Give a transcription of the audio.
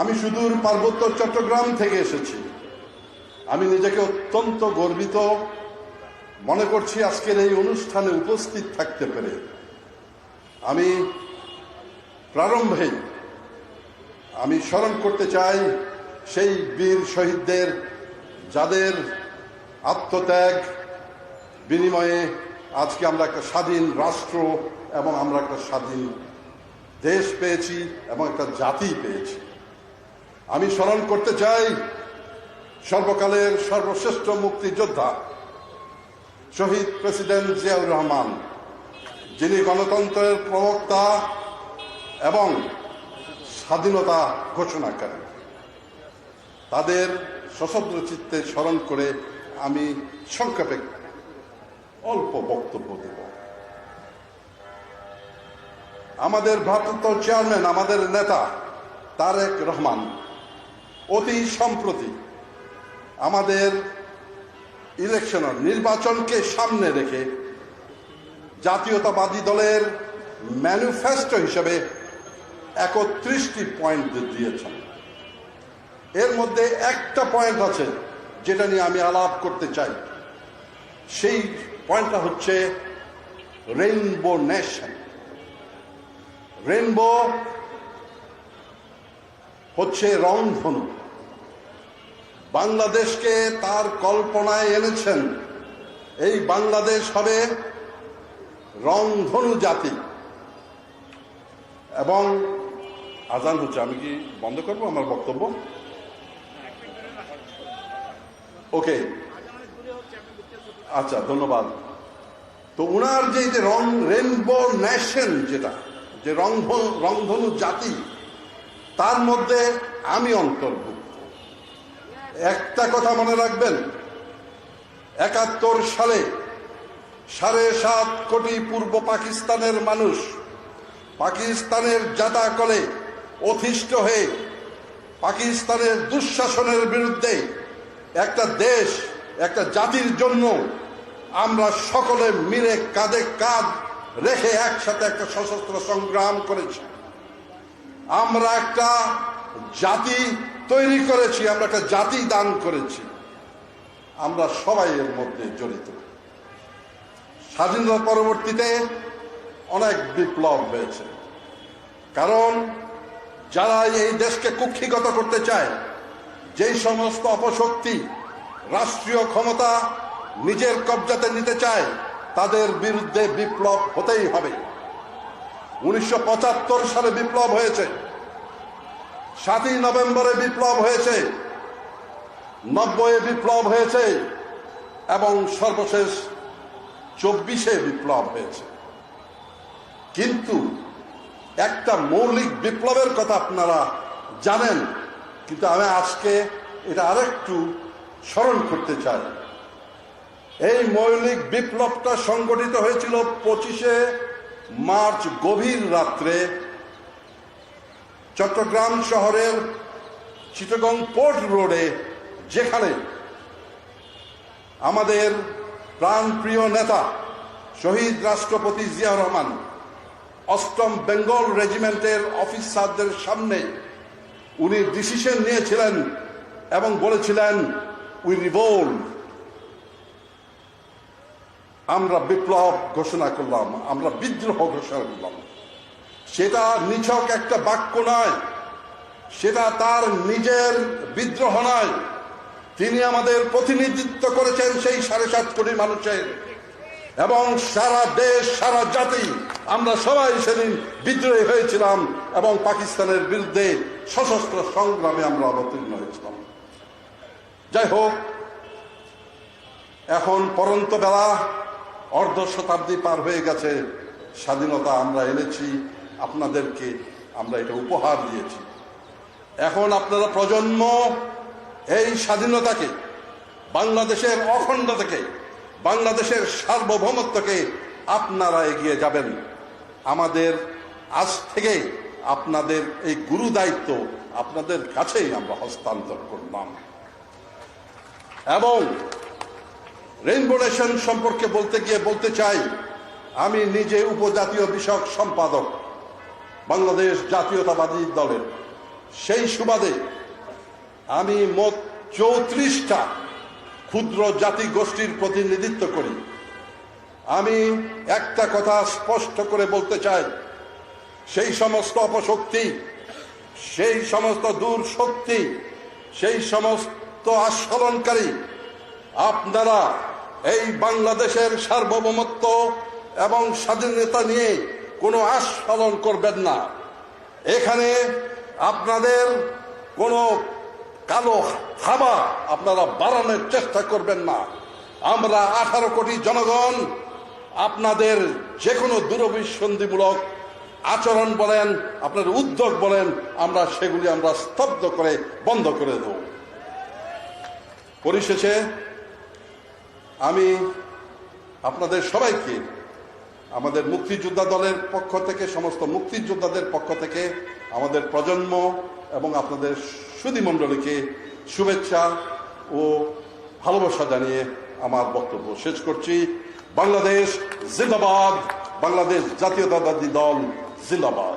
আমি সুদূর পার্বত্য চট্টগ্রাম থেকে এসেছি। আমি নিজেকে অত্যন্ত গর্বিত মনে করছি আজকের এই অনুষ্ঠানে উপস্থিত থাকতে পেরে। আমি প্রারম্ভেই আমি স্মরণ করতে চাই সেই বীর শহীদদের যাদের আত্মত্যাগ, বিনিময়ে আজকে আমরা একটা স্বাধীন রাষ্ট্র এবং আমরা একটা স্বাধীন দেশ পেয়েছি এবং একটা জাতি পেয়েছি। আমি স্মরণ করতে চাই সর্বকালের সর্বশ্রেষ্ঠ মুক্তিযোদ্ধা শহীদ প্রেসিডেন্ট জিয়াউর রহমান, যিনি গণতন্ত্রের প্রবক্তা এবং স্বাধীনতা ঘোষণা করেন তাদের সশস্ত্র চিত্তে স্মরণ করে আমি সংক্ষেপে অল্প বক্তব্য দেব। আমাদের ভারপ্রাপ্ত চেয়ারম্যান, আমাদের নেতা তারেক রহমান অতি সম্প্রতি আমাদের ইলেকশন নির্বাচনকে সামনে রেখে জাতীয়তাবাদী দলের ম্যানিফেস্টো হিসেবে একত্রিশটি পয়েন্ট দিয়েছেন। এর মধ্যে একটা পয়েন্ট আছে যেটা নিয়ে আমি আলাপ করতে চাই। সেই পয়েন্টটা হচ্ছে রেইনবো নেশন রেইনবো হচ্ছে রংধনু। বাংলাদেশকে তার কল্পনায় এনেছেন। এই বাংলাদেশ হবে রংধনু জাতি। এবং, আজান হচ্ছে, আমি কি বন্ধ করব আমার বক্তব্য? ওকে। আচ্ছা ধন্যবাদ। তো উনার যে রং, রেনবো ন্যাশন যেটা, যে রংধনু জাতি তার মধ্যে আমি অন্তর্ভুক্ত। একটা কথা মনে রাখবেন, একাত্তর সালে সাড়ে সাত কোটি পূর্ব পাকিস্তানের মানুষ পাকিস্তানের জাতা কলে অতিষ্ঠ হয়ে পাকিস্তানের দুঃশাসনের বিরুদ্ধে একটা দেশ, একটা জাতির জন্য আমরা সকলে মিলে কাঁধে কাঁধ রেখে একসাথে একটা সশস্ত্র সংগ্রাম করেছি। আমরা একটা জাতি তৈরি করেছি, আমরা একটা জাতি দান করেছি। আমরা সবাই এর মধ্যে জড়িত। স্বাধীনতা পরবর্তীতে অনেক বিপ্লব হয়েছে। কারণ যারা এই দেশকে কুক্ষিগত করতে চায়, যেই সমস্ত অপশক্তি, রাষ্ট্রীয় ক্ষমতা নিজের কবজাতে নিতে চায়, তাদের বিরুদ্ধে বিপ্লব হতেই হবে। উনিশশো পঁচাত্তর সালে বিপ্লব হয়েছে। সাতই নভেম্বরে বিপ্লব হয়েছে। নব্বই বিপ্লব হয়েছে এবং সর্বশেষ চব্বিশে বিপ্লব হয়েছে। কিন্তু একটা মৌলিক বিপ্লবের কথা আপনারা জানেন, কিন্তু আমি আজকে এটা আরেকটু স্মরণ করতে চাই। এই মৌলিক বিপ্লবটা সংগঠিত হয়েছিল পঁচিশে মার্চ গভীর রাত্রে চট্টগ্রাম শহরের চিটগং পোর্ট রোডে, যেখানে আমাদের প্রাণপ্রিয় নেতা শহীদ রাষ্ট্রপতি জিয়া রহমান অষ্টম বেঙ্গল রেজিমেন্টের অফিসারদের সামনে উনি ডিসিশন নিয়েছিলেন এবং বলেছিলেন উই রিভোল্ভ আমরা বিপ্লব ঘোষণা করলাম, আমরা বিদ্রোহ ঘোষণা করলাম। সেটা নিছক একটা বাক্য নয়, সেটা তার নিজের বিদ্রোহ নয়। তিনি আমাদের প্রতিনিধিত্ব করেছেন সেই সাড়ে সাত কোটি মানুষের। এবং সারা দেশ, সারা জাতি, আমরা সবাই সেদিন বিদ্রোহী হয়েছিলাম এবং পাকিস্তানের বিরুদ্ধে সশস্ত্র সংগ্রামে আমরা অবতীর্ণ হয়েছিলাম। যাই হোক, এখন পরন্ত বেলা অর্ধ শতাব্দী পার হয়ে গেছে, স্বাধীনতা আমরা এনেছি, আপনাদেরকে আমরা এটা উপহার দিয়েছি। এখন আপনারা প্রজন্ম এই স্বাধীনতাকে, বাংলাদেশের অখণ্ডতাকে, বাংলাদেশের সার্বভৌমত্বকে আপনারা এগিয়ে যাবেন। আমাদের আজ থেকে আপনাদের এই গুরু দায়িত্ব আপনাদের কাছেই আমরা হস্তান্তর করলাম। এবং রেইনবো নেশন সম্পর্কে বলতে গিয়ে বলতে চাই, আমি নিজে উপজাতীয় বিষয়ক সম্পাদক বাংলাদেশ জাতীয়তাবাদী দলের। সেই সুবাদে আমি মোট চৌত্রিশটা ক্ষুদ্র জাতি গোষ্ঠীর প্রতিনিধিত্ব করি। আমি একটা কথা স্পষ্ট করে বলতে চাই, সেই সমস্ত অপশক্তি, সেই সমস্ত দূর শক্তি, সেই সমস্ত আস্ফলনকারী আপনারা এই বাংলাদেশের সার্বভৌমত্ব এবং স্বাধীনতা নিয়ে কোনো আস্ফলন করবেন না। এখানে আপনাদের কোনো কালো হাবা আপনারা বাড়ানোর চেষ্টা করবেন না। আমরা আঠারো কোটি জনগণ, আপনাদের যে কোনো দূরভিসন্ধিমূলক আচরণ বলেন, আপনার উদ্যোগ বলেন, আমরা সেগুলি আমরা স্তব্ধ করে বন্ধ করে দেব। পরিশেষে আমি আপনাদের সবাইকে, আমাদের মুক্তিযোদ্ধা দলের পক্ষ থেকে, সমস্ত মুক্তিযোদ্ধাদের পক্ষ থেকে আমাদের প্রজন্ম এবং আপনাদের সুধীমণ্ডলীকে শুভেচ্ছা ও ভালোবাসা জানিয়ে আমার বক্তব্য শেষ করছি। বাংলাদেশ জিন্দাবাদ, বাংলাদেশ জাতীয়তাবাদী দল জিন্দাবাদ।